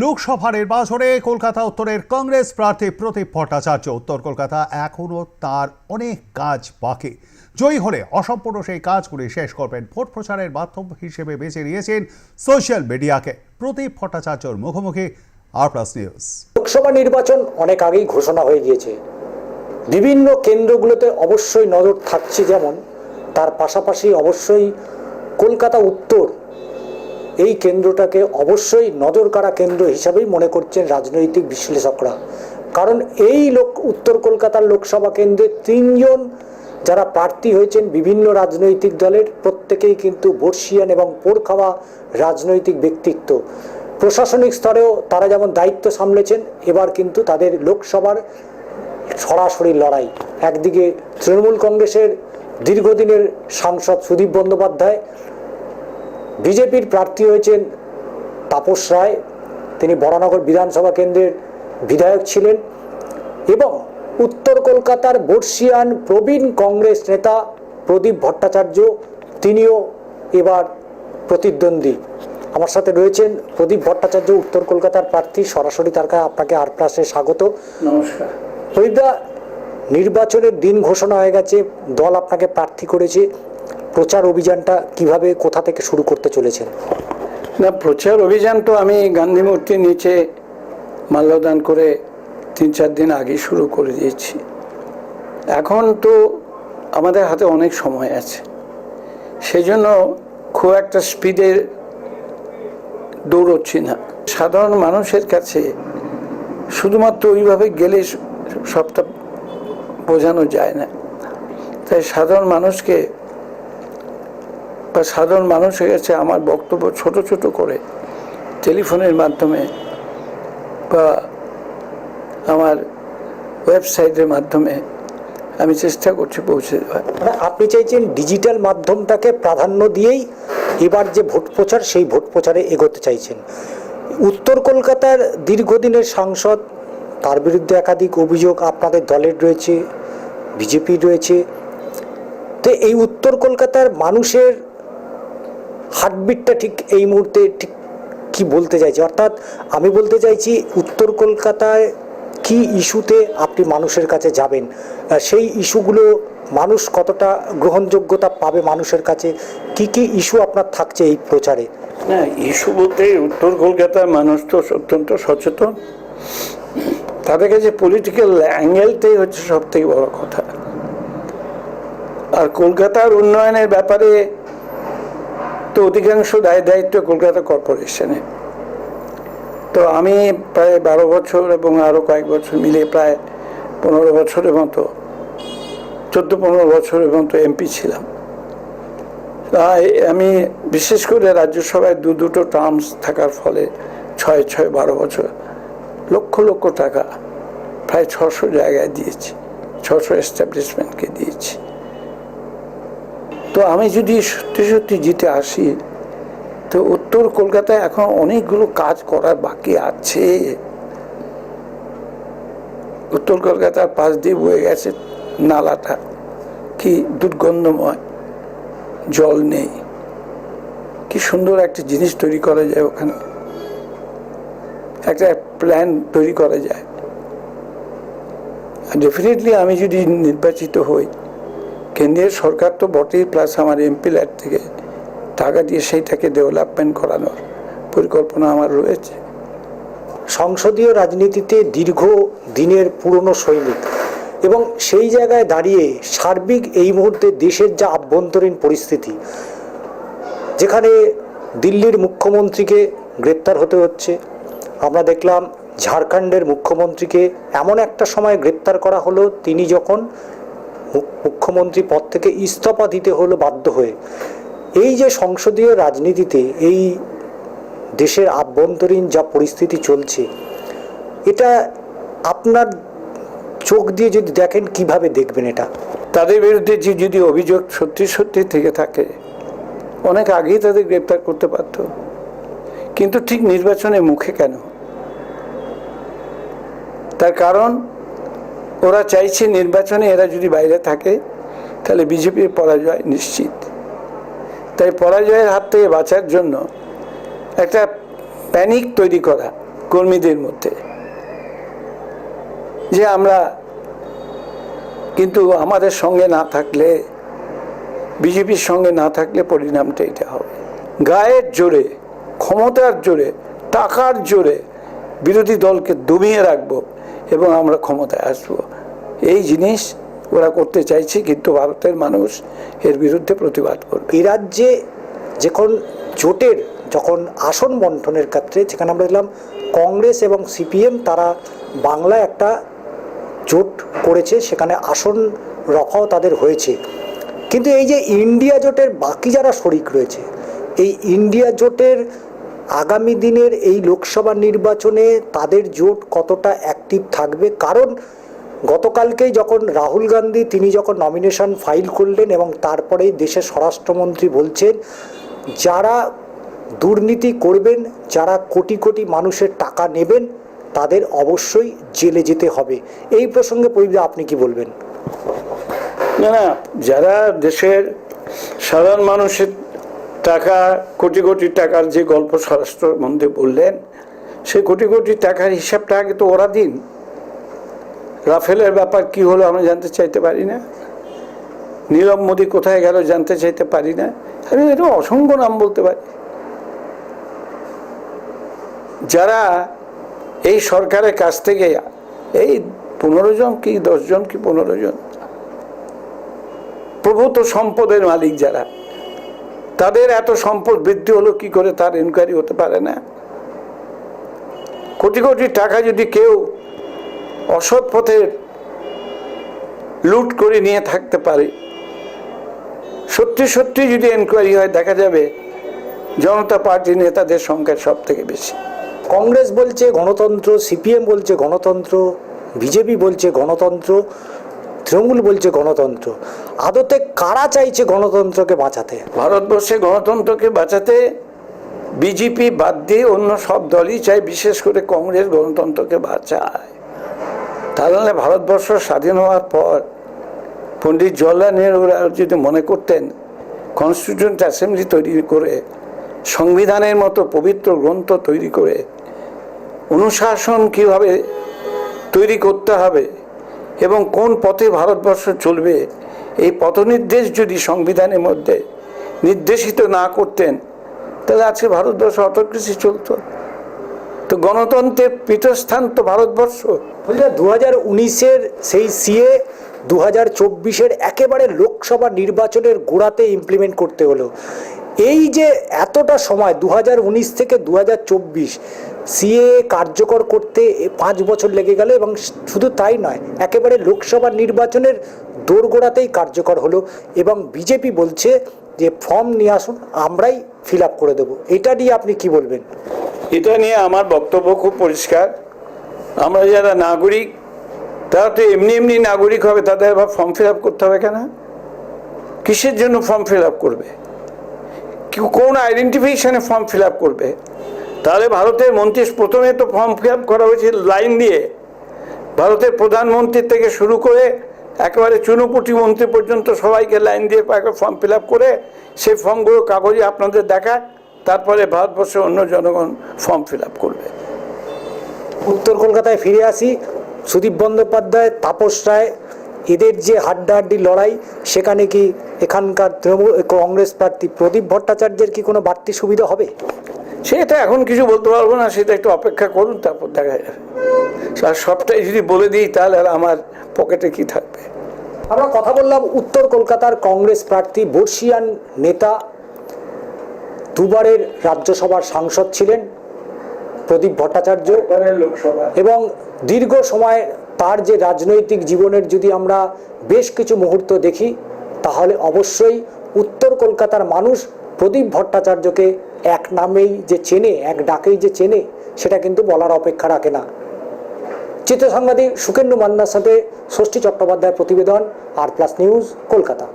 লোকসভা নির্বাচনে কলকাতা উত্তরের কংগ্রেস প্রার্থী প্রদীপ ভট্টাচার্য, উত্তর কলকাতা এখনও তার অনেক কাজ বাকি। জয়ী হলে অসম্পূর্ণ সেই কাজগুলি শেষ করবেন ভোট প্রচারের মাধ্যম হিসেবে বেছে নিয়েছেন সোশ্যাল মিডিয়াকে। প্রদীপ ভট্টাচার্যর মুখোমুখি আর প্লাস নিউজ। লোকসভা নির্বাচন অনেক আগেই ঘোষণা হয়ে গিয়েছে। বিভিন্ন কেন্দ্রগুলোতে অবশ্যই নজর থাকছে যেমন, তার পাশাপাশি অবশ্যই কলকাতা উত্তর এই কেন্দ্রটাকে অবশ্যই নজর কাড়া কেন্দ্র হিসাবেই মনে করছেন রাজনৈতিক বিশ্লেষকরা। কারণ এই লোক, উত্তর কলকাতার লোকসভা কেন্দ্রে তিনজন যারা প্রার্থী হয়েছেন বিভিন্ন রাজনৈতিক দলের, প্রত্যেকেই কিন্তু বর্ষিয়ান এবং পোড় খাওয়া রাজনৈতিক ব্যক্তিত্ব। প্রশাসনিক স্তরেও তারা যেমন দায়িত্ব সামলেছেন, এবার কিন্তু তাদের লোকসভার সরাসরি লড়াই। একদিকে তৃণমূল কংগ্রেসের দীর্ঘদিনের সাংসদ সুদীপ বন্দ্যোপাধ্যায় বিজেপির প্রার্থী হয়েছেন তাপস রায়। তিনি বরানগর বিধানসভা কেন্দ্রের বিধায়ক ছিলেন এবং উত্তর কলকাতার বর্ষিয়ান প্রবীণ কংগ্রেস নেতা প্রদীপ ভট্টাচার্য তিনিও এবার প্রতিদ্বন্দ্বী। আমার সাথে রয়েছেন প্রদীপ ভট্টাচার্য উত্তর কলকাতার প্রার্থী। সরাসরি তার কাছে আপনাকে আর প্লাসে স্বাগত। নমস্কার। প্রদীপদা নির্বাচনের দিন ঘোষণা হয়ে গেছে। দল আপনাকে প্রার্থী করেছে। প্রচার অভিযানটা কীভাবে কোথা থেকে শুরু করতে চলেছেন? না, প্রচার অভিযান তো আমি গান্ধী মূর্তির নিচে মাল্যদান করে তিন চার দিন আগে শুরু করে দিয়েছি। এখন তো আমাদের হাতে অনেক সময় আছে। সেই জন্য খুব একটা স্পিডে দৌড়চ্ছি না। সাধারণ মানুষের কাছে শুধুমাত্র ওইভাবে গেলে সবটা বোঝানো যায় না। তাই সাধারণ মানুষকে বা সাধারণ মানুষের কাছে আমার বক্তব্য ছোট ছোট করে টেলিফোনের মাধ্যমে বা আমার ওয়েবসাইটের মাধ্যমে আমি চেষ্টা করছি পৌঁছে দেওয়ার। মানে আপনি চাইছেন ডিজিটাল মাধ্যমটাকে প্রাধান্য দিয়েই এবার যে ভোট প্রচার, সেই ভোট প্রচারে এগোতে চাইছেন। উত্তর কলকাতার দীর্ঘদিনের সাংসদ, তার বিরুদ্ধে একাধিক অভিযোগ আপনাদের দলের রয়েছে বিজেপি রয়েছে। তো এই উত্তর কলকাতার মানুষের হার্টবিটটা ঠিক এই মুহূর্তে ঠিক কি বলতে চাইছি? অর্থাৎ আমি বলতে চাইছি, উত্তর কলকাতায় কি ইস্যুতে আপনি মানুষের কাছে যাবেন? সেই ইস্যুগুলো মানুষ কতটা গ্রহণযোগ্যতা পাবে মানুষের কাছে? কি কি ইস্যু আপনার থাকছে এই প্রচারে? না, ইস্যু বলতে উত্তর কলকাতার মানুষ তো অত্যন্ত সচেতন। তাদের কাছে পলিটিক্যাল অ্যাঙ্গেলটাই হচ্ছে সব থেকে বড় কথা। আর কলকাতার উন্নয়নের ব্যাপারে তো অধিকাংশ দায় দায়িত্ব কলকাতা কর্পোরেশনে। তো আমি প্রায় বারো বছর এবং আরও কয়েক বছর মিলে প্রায় পনেরো বছরের মতো, চোদ্দ পনেরো বছরের মতো এমপি ছিলাম। আমি বিশেষ করে রাজ্যসভায় দু দুটো টার্মস থাকার ফলে ছয় ছয় বারো বছর লক্ষ লক্ষ টাকা প্রায় ছশো জায়গায় দিয়েছি, ছশো এস্টাবলিশমেন্টকে দিয়েছি। তো আমি যদি সত্যি সত্যি জিতে আসি, তো উত্তর কলকাতায় এখন অনেকগুলো কাজ করার বাকি আছে। উত্তর কলকাতার পাশ দিয়ে বয়ে গেছে নালাটা, কি দুর্গন্ধময়, জল নেই। কি সুন্দর একটা জিনিস তৈরি করা যায় ওখানে। একটা প্ল্যান তৈরি করা যায়। ডেফিনেটলি আমি যদি নির্বাচিত হই কেন্দ্রীয় সরকার তো বটেই প্লাস আমার এমপি ল্যাড থেকে টাকা দিয়ে সেইটাকে ডেভেলপমেন্ট করানোর পরিকল্পনা আমার রয়েছে। সংসদীয় রাজনীতিতে দীর্ঘ দিনের পুরনো সৈনিক এবং সেই জায়গায় দাঁড়িয়ে সার্বিক এই মুহূর্তে দেশের যা আভ্যন্তরীণ পরিস্থিতি, যেখানে দিল্লির মুখ্যমন্ত্রীকে গ্রেপ্তার হতে হচ্ছে, আমরা দেখলাম ঝাড়খণ্ডের মুখ্যমন্ত্রীকে এমন একটা সময় গ্রেপ্তার করা হলো, তিনি যখন মুখ্যমন্ত্রী পদ থেকে ইস্তফা দিতে হলো বাধ্য হয়ে। এই যে সংসদীয় রাজনীতিতে এই দেশের আভ্যন্তরীণ যা পরিস্থিতি চলছে, এটা আপনার চোখ দিয়ে যদি দেখেন, কীভাবে দেখবেন এটা? তাদের বিরুদ্ধে যে যদি অভিযোগ সত্যি সত্যি থেকে থাকে, অনেক আগেই তাদের গ্রেপ্তার করতে পারত কিন্তু ঠিক নির্বাচনের মুখে কেন? তার কারণ ওরা চাইছে নির্বাচনে এরা যদি বাইরে থাকে, তাহলে বিজেপির পরাজয় নিশ্চিত। তাই পরাজয়ের হাত থেকে বাঁচার জন্য একটা প্যানিক তৈরি করা কর্মীদের মধ্যে। যে আমরা কিন্তু আমাদের সঙ্গে না থাকলে, বিজেপির সঙ্গে না থাকলে পরিণামটা এটা হবে। গায়ের জোরে, ক্ষমতার জোরে, টাকার জোরে বিরোধী দলকে দমিয়ে রাখব এবং আমরা ক্ষমতায় আসব। এই জিনিস ওরা করতে চাইছে কিন্তু ভারতের মানুষ এর বিরুদ্ধে প্রতিবাদ করবে। এই রাজ্যে যখন জোটের যখন আসন বন্টনের ক্ষেত্রে যেখানে আমরা দেখলাম কংগ্রেস এবং সিপিএম তারা বাংলায় একটা জোট করেছে, সেখানে আসন রফাও তাদের হয়েছে। কিন্তু এই যে ইন্ডিয়া জোটের বাকি যারা শরিক রয়েছে, এই ইন্ডিয়া জোটের আগামী দিনের এই লোকসভা নির্বাচনে তাদের জোট কতটা অ্যাক্টিভ থাকবে? কারণ গতকালকেই যখন রাহুল গান্ধী, তিনি যখন নমিনেশন ফাইল করলেন এবং তারপরেই দেশের স্বরাষ্ট্রমন্ত্রী বলছেন, যারা দুর্নীতি করবেন, যারা কোটি কোটি মানুষের টাকা নেবেন, তাদের অবশ্যই জেলে যেতে হবে। এই প্রসঙ্গে পরিদা আপনি কি বলবেন? না, যারা দেশের সাধারণ মানুষের টাকা, কোটি কোটি টাকার যে গল্প স্বরাষ্ট্র স্বরাষ্ট্রমন্ত্রী বললেন সে কোটি কোটি টাকার হিসাবটা আগে তো ওরা দিন। রাফেলের ব্যাপার কি হলো আমরা জানতে চাইতে পারি না। নীরব মোদী কোথায় গেল জানতে চাইতে পারি না। আমি এটা অসংখ্য নাম বলতে পারি। যারা এই সরকারের কাছ থেকে, এই পনেরো জন কি দশজন কি পনেরো জন? প্রভূত সম্পদের মালিক যারা তাদের এত সম্পদ বৃদ্ধি হলো, কি করে তার ইনকোয়ারি হতে পারে না? কোটি কোটি টাকা যদি কেউ অসৎ পথে লুট করে নিয়ে থাকতে পারে, সত্যি সত্যি যদি এনকোয়ারি হয়, দেখা যাবে জনতা পার্টি নেতাদের সংখ্যা সব থেকে বেশি। কংগ্রেস বলছে গণতন্ত্র, সিপিএম বলছে গণতন্ত্র, বিজেপি বলছে গণতন্ত্র তৃণমূল বলছে গণতন্ত্র। আদতে কারা চাইছে গণতন্ত্রকে বাঁচাতে? ভারতবর্ষে গণতন্ত্রকে বাঁচাতে বিজেপি বাদ দিয়ে অন্য সব দলই চায়, বিশেষ করে কংগ্রেস গণতন্ত্রকে বাঁচায়। তাহলে ভারতবর্ষ স্বাধীন হওয়ার পর পণ্ডিত জওয়াহরলাল নেহরুরা যদি মনে করতেন কনস্টিটিউন্ট অ্যাসেম্বলি তৈরি করে, সংবিধানের মতো পবিত্র গ্রন্থ তৈরি করে, অনুশাসন কীভাবে তৈরি করতে হবে এবং কোন পথে ভারতবর্ষ চলবে, এই পথনির্দেশ যদি সংবিধানের মধ্যে নির্দেশিত না করতেন, তাহলে আজকে ভারতবর্ষ অটোক্রেসি চলতো। তো গণতন্ত্রের পীঠস্থান তো ভারতবর্ষ। দু হাজার উনিশের সেই সিএ দু হাজার চব্বিশের একেবারে লোকসভা নির্বাচনের গোড়াতে ইমপ্লিমেন্ট করতে হলো। এই যে এতটা সময় দু হাজার উনিশ থেকে দু হাজার চব্বিশ সিএ কার্যকর করতে পাঁচ বছর লেগে গেল এবং শুধু তাই নয়, একেবারে লোকসভা নির্বাচনের দোরগোড়াতেই কার্যকর হলো এবং বিজেপি বলছে যে ফর্ম নিয়ে আসুন, আমরাই ফিল আপ করে দেবো। এটা নিয়ে আপনি কি বলবেন? এটা নিয়ে আমার বক্তব্য খুব পরিষ্কার। আমরা যারা নাগরিক, তারা তো এমনি এমনি নাগরিক হবে, তাদের আবার ফর্ম ফিল আপ করতে হবে কেন? কিসের জন্য ফর্ম ফিল আপ করবে? কোন আইডেন্টিফিকেশনে ফর্ম ফিল আপ করবে? তাহলে ভারতের মন্ত্রী প্রথমে তো ফর্ম ফিল করা হয়েছে লাইন দিয়ে। ভারতের প্রধানমন্ত্রী থেকে শুরু করে একেবারে চুনুপুটি মন্ত্রী পর্যন্ত সবাইকে লাইন দিয়ে ফর্ম ফিল করে সেই ফর্মগুলো কাগজে আপনাদের দেখায় তারপরে ভারতবর্ষের অন্য জনগণ ফর্ম ফিল করবে। উত্তর কলকাতায় ফিরে আসি। সুদীপ বন্দ্যোপাধ্যায়, তাপস রায়, এদের যে হাড্ডাহাড্ডি লড়াই, সেখানে কি এখানকার তৃণমূল, কংগ্রেস প্রার্থী প্রদীপ ভট্টাচার্যের কি কোনো বাড়তি সুবিধা হবে? সেটা এখন কিছু বলতে পারব না সেটা একটু অপেক্ষা করুন তারপর দেখা যাবে। আর সবটাই যদি বলে দিই তাহলে আর আমার পকেটে কি থাকবে? আমরা কথা বললাম উত্তর কলকাতার কংগ্রেস প্রার্থী বর্ষিয়ান নেতা দুবারের রাজ্যসভার সাংসদ ছিলেন প্রদীপ ভট্টাচার্য। এবং দীর্ঘ সময় তার যে রাজনৈতিক জীবনের যদি আমরা বেশ কিছু মুহূর্ত দেখি তাহলে অবশ্যই উত্তর কলকাতার মানুষ প্রদীপ ভট্টাচার্যকে এক নামেই যে চেনে, এক ডাকেই যে চেনে, সেটা কিন্তু বলার অপেক্ষা রাখে না। চিত্র সাংবাদিক সুকেন্দ্র মান্নার সাথে ষষ্ঠী চট্টোপাধ্যায়ের প্রতিবেদন, আর প্লাস নিউজ, কলকাতা।